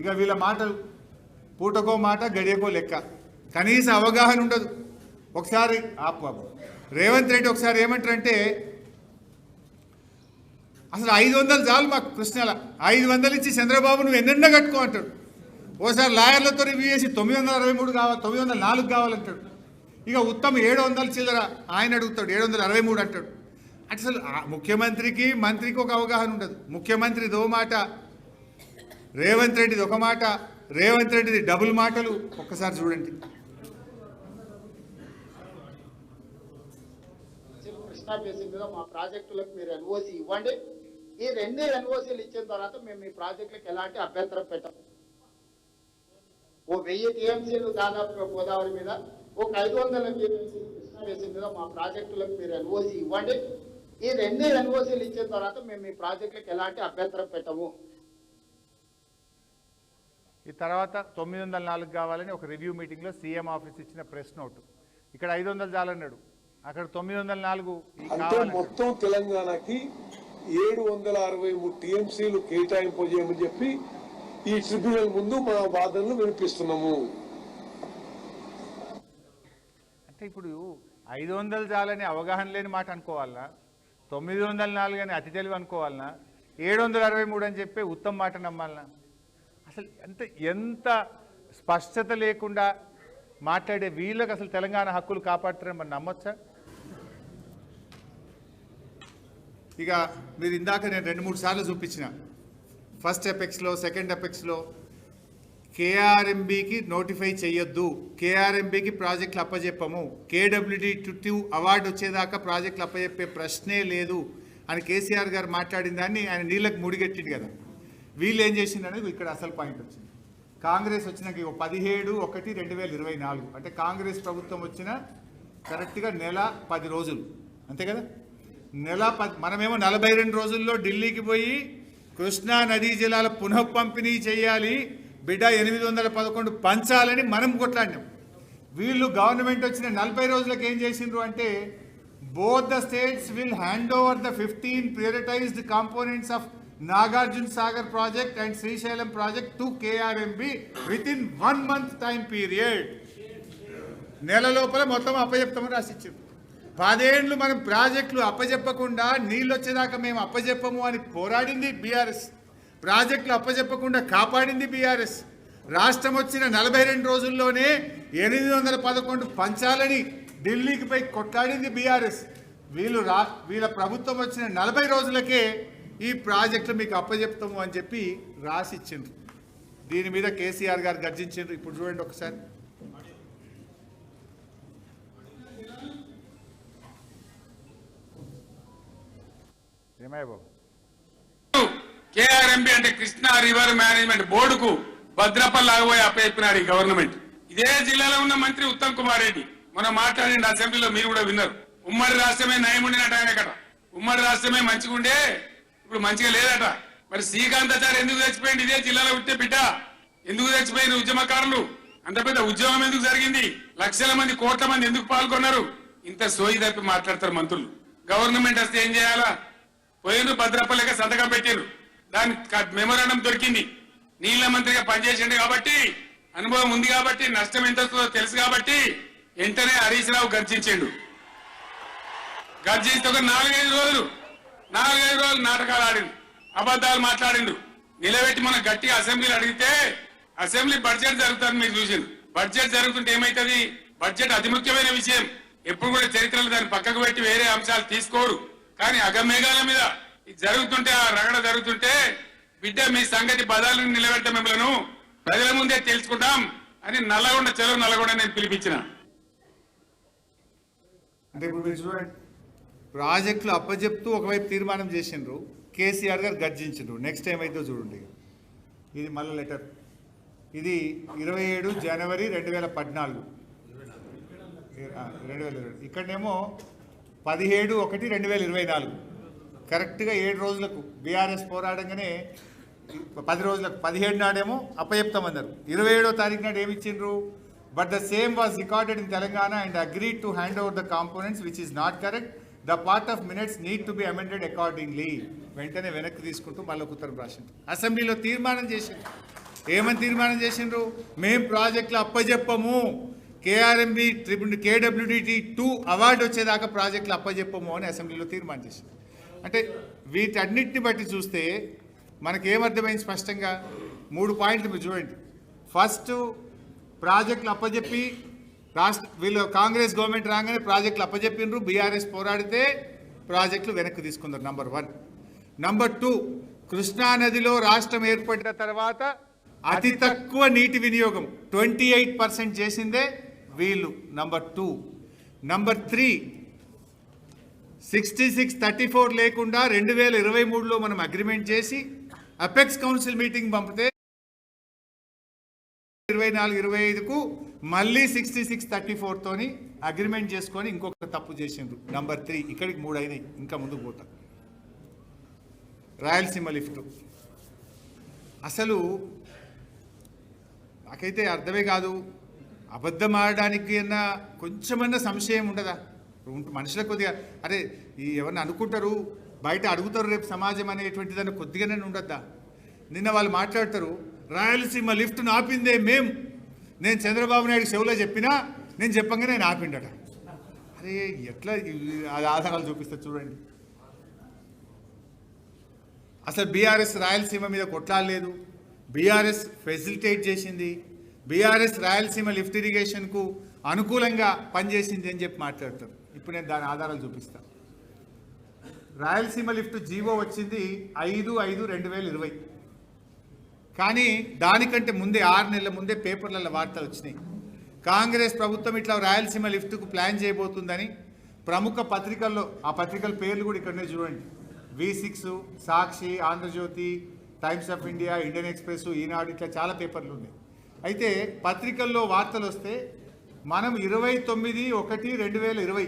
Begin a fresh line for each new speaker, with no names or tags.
ఇక వీళ్ళ మాటలు పూటకో మాట గడియకో లెక్క. కనీస అవగాహన ఉండదు. ఒకసారి ఆపు బాబు. రేవంత్ రెడ్డి ఒకసారి ఏమంటారంటే అసలు ఐదు వందలు చాలు మాకు కృష్ణల. ఐదు వందలు ఇచ్చి చంద్రబాబు నువ్వు ఎన్నెన్నో కట్టుకో అంటాడు. ఓసారి లాయర్లతో రివ్యూ చేసి తొమ్మిది వందల అరవై మూడు కావాలి తొమ్మిది వందల నాలుగు కావాలంటాడు. ఇక ఉత్తమ ఏడు వందల చిల్లర ఆయన అడుగుతాడు ఏడు వందల అరవై మూడు అంటాడు. అసలు ముఖ్యమంత్రికి మంత్రికి ఒక అవగాహన ఉండదు. ముఖ్యమంత్రి దో మాట రేవంత్ రెడ్డిది ఒక మాట రేవంత్ రెడ్డిది డబుల్ మాటలు ఒక్కసారి చూడండి.
కృష్ణా బేసిన్ మీద మా ప్రాజెక్టులకు మీరు ఎన్ఓసి ఇవ్వండి. ఈ రెండే ఎన్ఓసీలు ఇచ్చిన తర్వాత మేము మీ ప్రాజెక్టులకు ఎలాంటి అభ్యంతరం పెట్టం. ఓ వెయ్యి టీఎంసీలు దాదాపు గోదావరి మీద ఒక ఐదు వందల టీఎంసీలు కృష్ణా బేసిన్ మీద మా ప్రాజెక్టులకు మీరు ఎన్ఓసి ఇవ్వండి. ఈ రెండే ఎన్ఓసీలు ఇచ్చిన తర్వాత మేము మీ ప్రాజెక్టులకు ఎలాంటి అభ్యంతరం పెట్టము.
ఈ తర్వాత తొమ్మిది వందల నాలుగు కావాలని ఒక రివ్యూ మీటింగ్లో సీఎం ఆఫీస్ ఇచ్చిన ప్రెస్ నోట్. ఇక్కడ ఐదు వందలు చాలన్నాడు. అక్కడ తొమ్మిది వందల నాలుగు.
మొత్తం తెలంగాణకి ఏడు వందల అరవై మూడు టీఎంసీలు కేటాయింపు చేయమని చెప్పి ఈ ట్రిబ్యునల్ ముందు మా వాదనలు వినిపిస్తున్నాము.
అంటే ఇప్పుడు ఐదు వందలు చాలని అవగాహన లేని మాట అనుకోవాలనా? తొమ్మిది వందల నాలుగు అని అతి తెలివి అనుకోవాలనా? ఏడు వందల అరవై మూడు అని చెప్పి ఉత్తమ మాట నమ్మాలనా? అసలు ఎంత ఎంత స్పష్టత లేకుండా మాట్లాడే వీళ్ళకి అసలు తెలంగాణ హక్కులు కాపాడుతారని మనం నమ్మొచ్చా? ఇక మీరు ఇందాక నేను రెండు మూడు సార్లు చూపించిన. ఫస్ట్ ఎపెక్స్లో సెకండ్ ఎపెక్స్లో కేఆర్ఎంబికి నోటిఫై చేయొద్దు కేఆర్ఎంబికి ప్రాజెక్టులు అప్పజెప్పము. కేడబ్ల్యూడి టూ అవార్డు వచ్చేదాకా ప్రాజెక్టులు అప్పజెప్పే ప్రశ్నే లేదు అని కేసీఆర్ గారు మాట్లాడిన దాన్ని ఆయన నీళ్ళకి ముడిగెట్టిండు కదా. వీళ్ళు ఏం చేసింది అనేది ఇక్కడ అసలు పాయింట్ వచ్చింది. కాంగ్రెస్ వచ్చినాక ఇగో పదిహేడు ఒకటి రెండు వేల ఇరవై నాలుగు. అంటే కాంగ్రెస్ ప్రభుత్వం వచ్చిన కరెక్ట్గా నెల పది రోజులు. అంతే కదా? నెల పది మనమేమో నలభై రెండు రోజుల్లో ఢిల్లీకి పోయి కృష్ణా నదీ జిల్లాల పునఃపంపిణీ చేయాలి బిడ్డ ఎనిమిది వందల పదకొండు పంచాలని మనం కొట్లాడినాం. వీళ్ళు గవర్నమెంట్ వచ్చిన నలభై రోజులకు ఏం చేసిండ్రు అంటే both the states will hand over the fifteen prioritised components of Nagarjuna Sagar project and Srisailam project to KRMB within one month time period. నెల లోపల మొత్తం అప్పజెప్తామని రాసిచ్చారు. పదేండ్లు మనం ప్రాజెక్టులు అప్పజెప్పకుండా నీళ్ళు వచ్చేదాకా మేము అప్పజెప్పము అని పోరాడింది బీఆర్ఎస్. ప్రాజెక్టులు అప్పజెప్పకుండా కాపాడింది బీఆర్ఎస్. రాష్ట్రం వచ్చిన నలభై రెండు రోజుల్లోనే ఎనిమిది వందల పదకొండు పంచాలని ఢిల్లీకి పోయి కొట్లాడింది బీఆర్ఎస్. వీళ్ళు రా వీళ్ళ ప్రభుత్వం వచ్చిన నలభై రోజులకే ఈ ప్రాజెక్టులు మీకు అప్పచెప్తాము అని చెప్పి రాసిచ్చిండ్రు. దీని మీద కేసీఆర్ గారు గర్జించిండ్రు. ఇప్పుడు చూడండి ఒకసారి.
కేఆర్ఎంబి అంటే కృష్ణా రివర్ మేనేజ్మెంట్ బోర్డుకు భద్రపల్లి ఆగబోయి అప్పచెప్పినాడు ఈ గవర్నమెంట్. ఇదే జిల్లాలో ఉన్న మంత్రి ఉత్తమ్ కుమార్ రెడ్డి. మనం మాట్లాడిన అసెంబ్లీలో మీరు కూడా విన్నారు. ఉమ్మడి రాష్ట్రమే నయం ఉండినట్టు ఆయనకట ఉమ్మడి రాష్ట్రమే మంచిగా ఉండే ఇప్పుడు మంచిగా లేదట. మరి శ్రీకాంతాచారి ఎందుకు చచ్చిపోయింది ఇదే జిల్లాలో ఉంటే బిడ్డ. ఎందుకు చచ్చిపోయింది ఉద్యమకారులు? అంత పెద్ద ఉద్యమం ఎందుకు జరిగింది? లక్షల మంది కోట్ల మంది ఎందుకు పాల్గొన్నారు? ఇంత సోయి తప్పి మాట్లాడతారు మంత్రులు. గవర్నమెంట్ వస్తే ఏం చేయాలా? పోయిన భద్రపల్లిగా సంతకం పెట్టారు దాని మెమోరాండం దొరికింది. నీళ్ళ మంత్రిగా పనిచేసిండు కాబట్టి అనుభవం ఉంది కాబట్టి నష్టం ఎంత వస్తుందో తెలుసు కాబట్టి వెంటనే హరీష్ రావు గర్జించిండు. గర్జించి ఒక నాలుగైదు రోజులు. నాలుగైదు రోజులు నాటకాలు ఆడిండు అబద్ధాలు మాట్లాడిండు నిలబెట్టి మనం గట్టిగా అసెంబ్లీలు అడిగితే అసెంబ్లీ బడ్జెట్ జరుగుతుంది మీరు చూసింది బడ్జెట్ జరుగుతుంటే ఏమైతుంది? బడ్జెట్ అతి ముఖ్యమైన విషయం. ఎప్పుడు కూడా చరిత్రలో దాన్ని పక్కకు పెట్టి వేరే అంశాలు తీసుకోరు. కానీ అగమేఘాల మీద ఇది జరుగుతుంటే ఆ రగడ జరుగుతుంటే బిడ్డ మీ సంగతి బదాలు నిలబెట్ట మిమ్మల్ని. ప్రజల ముందే తెలుసుకుంటాం అని నల్లగొండ చెరువు నల్లగొండ నేను పిలిపించిన.
అంటే ఇప్పుడు మీరు చూడండి ప్రాజెక్టులు అప్పచెప్తూ ఒకవైపు తీర్మానం చేసిండ్రు కేసీఆర్ గారు గర్జించిండ్రు. నెక్స్ట్ టైం అయితే చూడండి ఇది మళ్ళీ లెటర్ ఇది ఇరవై ఏడు జనవరి రెండు వేల పద్నాలుగు. రెండు వేల ఇరవై. ఇక్కడనేమో పదిహేడు ఒకటి రెండు వేల ఇరవై నాలుగు. కరెక్ట్గా ఏడు రోజులకు బీఆర్ఎస్ పోరాడంగానే పది రోజులకు పదిహేడు నాడేమో అప్పచెప్తామన్నారు ఇరవై ఏడో తారీఖు నాడు ఏమి ఇచ్చిండ్రు but the same was recorded in Telangana and agreed to hand over the components which is not correct the part of minutes need to be amended accordingly వెంటనే వెనక్కి తీసుకుంటూ మళ్ళీ ఉత్తరం రాసింది అసెంబ్లీలో తీర్మానం చేసింది ఏమని తీర్మానం చేసిండ్రు? మేం ప్రాజెక్టులు అప్పజెప్పము. KRMB triple KWDT two award వచ్చేదాకా ప్రాజెక్టులు అప్పజెప్పము అని అసెంబ్లీలో తీర్మానం చేసింది అంటే వీటన్నిటిని బట్టి చూస్తే మనకేమర్థమైంది స్పష్టంగా? మూడు పాయింట్లు మీరు చూడండి. ఫస్ట్ ప్రాజెక్టులు అప్పజెప్పి రాష్ట్ర వీళ్ళు కాంగ్రెస్ గవర్నమెంట్ రాగానే ప్రాజెక్టులు అప్పజెప్పిండ్రు బీఆర్ఎస్ పోరాడితే ప్రాజెక్టులు వెనక్కి తీసుకున్నారు number one number two Krishna నదిలో రాష్ట్రం ఏర్పడిన తర్వాత అతి తక్కువ నీటి వినియోగం ట్వంటీ ఎయిట్ పర్సెంట్ చేసిందే వీళ్ళు number two number three sixty six thirty four లేకుండా రెండు వేల ఇరవై మూడులో మనం అగ్రిమెంట్ చేసి అపెక్స్ కౌన్సిల్ మీటింగ్ పంపితే ఇరవై నాలుగు ఇరవై ఐదుకు మళ్ళీ సిక్స్టీ సిక్స్ థర్టీ ఫోర్తోని అగ్రిమెంట్ చేసుకొని ఇంకొక తప్పు చేసిండ్రు. నంబర్ త్రీ ఇక్కడికి మూడు అయినాయి ఇంకా ముందుకు పోతా. రాయలసీమ లిఫ్ట్. అసలు నాకైతే అర్థమే కాదు అబద్ధం ఆడడానికి అన్న కొంచెమన్నా సంశయం ఉండదా? మనుషులకు కొద్దిగా అరే ఈ ఎవరిని అనుకుంటారు బయట అడుగుతారు రేపు సమాజం అనేటువంటి దాన్ని కొద్దిగానే ఉండద్దా? నిన్న వాళ్ళు మాట్లాడతారు రాయలసీమ లిఫ్ట్ను ఆపిందే మేం. నేను చంద్రబాబు నాయుడు చెవులో చెప్పినా నేను చెప్పంగానే నేను ఆపిండట. అరే ఎట్లా అది ఆధారాలు చూపిస్తా చూడండి. అసలు బీఆర్ఎస్ రాయలసీమ మీద కొట్లాడలేదు. బీఆర్ఎస్ ఫెసిలిటేట్ చేసింది. బీఆర్ఎస్ రాయలసీమ లిఫ్ట్ ఇరిగేషన్కు అనుకూలంగా పనిచేసింది అని చెప్పి మాట్లాడతారు. ఇప్పుడు నేను దాని ఆధారాలు చూపిస్తాను రాయలసీమ లిఫ్ట్ జీవో వచ్చింది ఐదు ఐదు రెండు వేల ఇరవై. కానీ దానికంటే ముందే ఆరు నెలల ముందే పేపర్లలో వార్తలు వచ్చినాయి. కాంగ్రెస్ ప్రభుత్వం ఇట్లా రాయలసీమ లిఫ్ట్కు ప్లాన్ చేయబోతుందని ప్రముఖ పత్రికల్లో ఆ పత్రికల పేర్లు కూడా ఇక్కడనే చూడండి. V six Sakshi Andhrajyothy Times of India Indian Express Eenadu ఇట్లా చాలా పేపర్లు ఉన్నాయి. అయితే పత్రికల్లో వార్తలు వస్తే మనం ఇరవై తొమ్మిది ఒకటి రెండు వేల ఇరవై